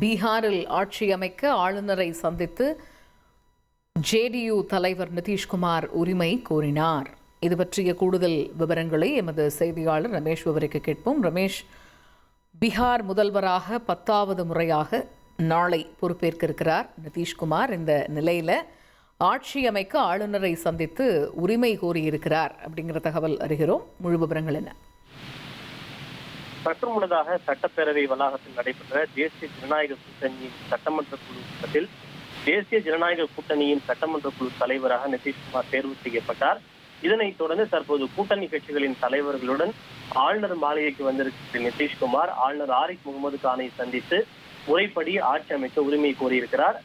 பீகாரில் ஆட்சி அமைக்க ஆளுநரை சந்தித்து ஜேடியு தலைவர் நிதிஷ்குமார் உரிமை கோரினார். இது பற்றிய கூடுதல் விவரங்களை எமது செய்தியாளர் ரமேஷ் விவரிக்க கேட்போம். ரமேஷ் பீகார் முதல்வராக பத்தாவது முறையாக நாளை பொறுப்பேற்க இருக்கிறார் நிதிஷ்குமார். இந்த நிலையில் ஆட்சி அமைக்க ஆளுநரை சந்தித்து உரிமை கோரியிருக்கிறார் அப்படிங்கிற தகவல் அறிகிறோம். முழு விவரங்கள் என்ன? சற்று முன்னதாக சட்டப்பேரவை வளாகத்தில் நடைபெற்ற தேசிய ஜனநாயக கூட்டணியின் சட்டமன்ற குழு கூட்டத்தில் தேசிய ஜனநாயக கூட்டணியின் சட்டமன்ற குழு தலைவராக நிதிஷ்குமார் தேர்வு செய்யப்பட்டார். இதனைத் தொடர்ந்து தற்போது கூட்டணி கட்சிகளின் தலைவர்களுடன் ஆளுநர் மாளிகைக்கு வந்திருக்கிற நிதிஷ்குமார் ஆளுநர் ஆரிஃப் முகமது கானை சந்தித்து முறைப்படி ஆட்சி அமைக்க உரிமை கோரியிருக்கிறார்.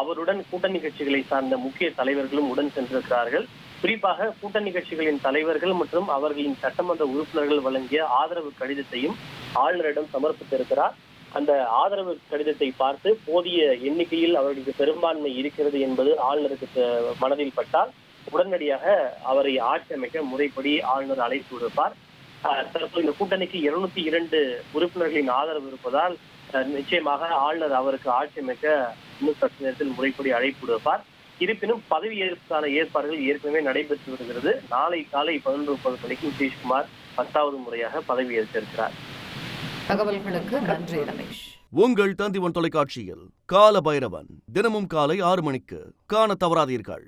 அவருடன் கூட்டணி கட்சிகளை சார்ந்த முக்கிய தலைவர்களும் உடன் சென்றிருக்கிறார்கள். குறிப்பாக கூட்டணி கட்சிகளின் தலைவர்கள் மற்றும் அவர்களின் சட்டமன்ற உறுப்பினர்கள் வழங்கிய ஆதரவு கடிதத்தையும் ஆளுநரிடம் சமர்ப்பித்திருக்கிறார். அந்த ஆதரவு கடிதத்தை பார்த்து போதிய எண்ணிக்கையில் அவர்களுக்கு பெரும்பான்மை இருக்கிறது என்பது ஆளுநருக்கு மனதில் பட்டால் உடனடியாக அவரை ஆட்சி அமைக்க முறைப்படி ஆளுநர் அழைத்து விடுப்பார். தற்போது இந்த கூட்டணிக்கு இருநூத்தி இரண்டு உறுப்பினர்களின் ஆதரவு இருப்பதால் நிச்சயமாக ஆளுநர் அவருக்கு ஆட்சி அமைக்க இன்னும் சற்று நேரத்தில் முறைப்படி அழைப்பு விடுப்பார். இருப்பினும் பதவியேற்புக்கான ஏற்பாடுகள் ஏற்கனவே நடைபெற்று வருகிறது. நாளை காலை பதினொன்று முப்பது மணிக்கு நிதிஷ்குமார் பத்தாவது முறையாக பதவியேற்க இருக்கிறார் தகவல்களுக்கு நன்றி ரமேஷ். உங்கள் தந்திவன் தொலைக்காட்சியில் கால பைரவன் தினமும் காலை ஆறு மணிக்கு காண தவறாதீர்கள்.